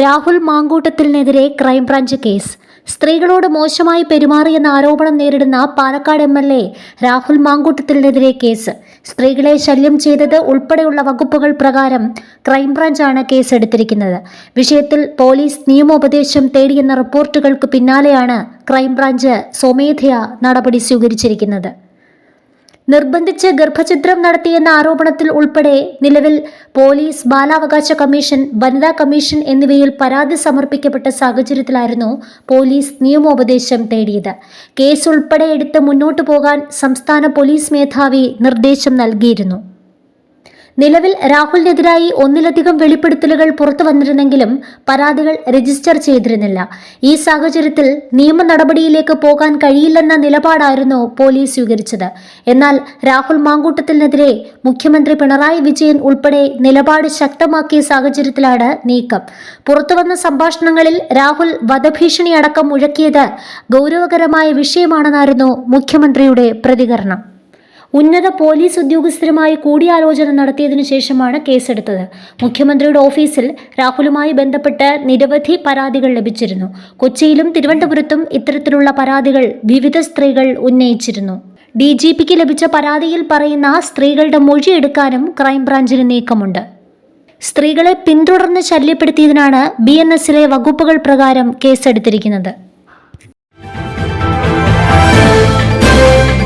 Rahul മാങ്കൂട്ടത്തിനെതിരെ crime branch case. സ്ത്രീകളോട് മോശമായി പെരുമാറിയെന്ന ആരോപണം നേരിടുന്ന Palakkad M L A Rahul മാങ്കൂട്ടത്തിനെതിരെ case. സ്ത്രീകളെ ശല്യം ചെയ്തത് ഉൾപ്പെടെയുള്ള വകുപ്പുകൾ പ്രകാരം ക്രൈംബ്രാഞ്ചാണ് കേസെടുത്തിരിക്കുന്നത്. വിഷയത്തിൽ പോലീസ് നിയമോപദേശം തേടിയെന്ന റിപ്പോർട്ടുകൾക്ക് പിന്നാലെയാണ് ക്രൈംബ്രാഞ്ച് സ്വമേധയാ നടപടി സ്വീകരിച്ചിരിക്കുന്നത്. നിർബന്ധിച്ച് ഗർഭഛിദ്രം നടത്തിയെന്ന ആരോപണത്തിൽ ഉൾപ്പെടെ നിലവിൽ പോലീസ് ബാലാവകാശ കമ്മീഷൻ വനിതാ കമ്മീഷൻ എന്നിവയിൽ പരാതി സമർപ്പിക്കപ്പെട്ട സാഹചര്യത്തിലായിരുന്നു പോലീസ് നിയമോപദേശം തേടിയത്. കേസ് ഉൾപ്പെടെ എടുത്ത് മുന്നോട്ടു പോകാൻ സംസ്ഥാന പോലീസ് മേധാവി നിർദ്ദേശം നൽകിയിരുന്നു. നിലവിൽ രാഹുലിനെതിരായി ഒന്നിലധികം വെളിപ്പെടുത്തലുകൾ പുറത്തു വന്നിരുന്നെങ്കിലും പരാതികൾ രജിസ്റ്റർ ചെയ്തിരുന്നില്ല. ഈ സാഹചര്യത്തിൽ നിയമ നടപടിയിലേക്ക് പോകാൻ കഴിയില്ലെന്ന നിലപാടായിരുന്നു പോലീസ് സ്വീകരിച്ചത്. എന്നാൽ രാഹുൽ മാങ്കൂട്ടത്തിനെതിരെ മുഖ്യമന്ത്രി പിണറായി വിജയൻ ഉൾപ്പെടെ നിലപാട് ശക്തമാക്കിയ സാഹചര്യത്തിലാണ് നീക്കം. പുറത്തുവന്ന സംഭാഷണങ്ങളിൽ രാഹുൽ വധഭീഷണി അടക്കം മുഴക്കിയത് ഗൗരവകരമായ വിഷയമാണെന്നായിരുന്നു മുഖ്യമന്ത്രിയുടെ പ്രതികരണം. ഉന്നത പോലീസ് ഉദ്യോഗസ്ഥരുമായി കൂടിയാലോചന നടത്തിയതിനു ശേഷമാണ് കേസെടുത്തത്. മുഖ്യമന്ത്രിയുടെ ഓഫീസിൽ രാഹുലുമായി ബന്ധപ്പെട്ട് നിരവധി പരാതികൾ ലഭിച്ചിരുന്നു. കൊച്ചിയിലും തിരുവനന്തപുരത്തും ഇത്തരത്തിലുള്ള പരാതികൾ വിവിധ സ്ത്രീകൾ ഉന്നയിച്ചിരുന്നു. ഡി ജി പിക്ക് ലഭിച്ച പരാതിയിൽ പറയുന്ന സ്ത്രീകളുടെ മൊഴിയെടുക്കാനും ക്രൈംബ്രാഞ്ചിന് നീക്കമുണ്ട്. സ്ത്രീകളെ പിന്തുടർന്ന് ശല്യപ്പെടുത്തിയതിനാണ് ബി എൻ എസിലെ വകുപ്പുകൾ പ്രകാരം കേസെടുത്തിരിക്കുന്നത്.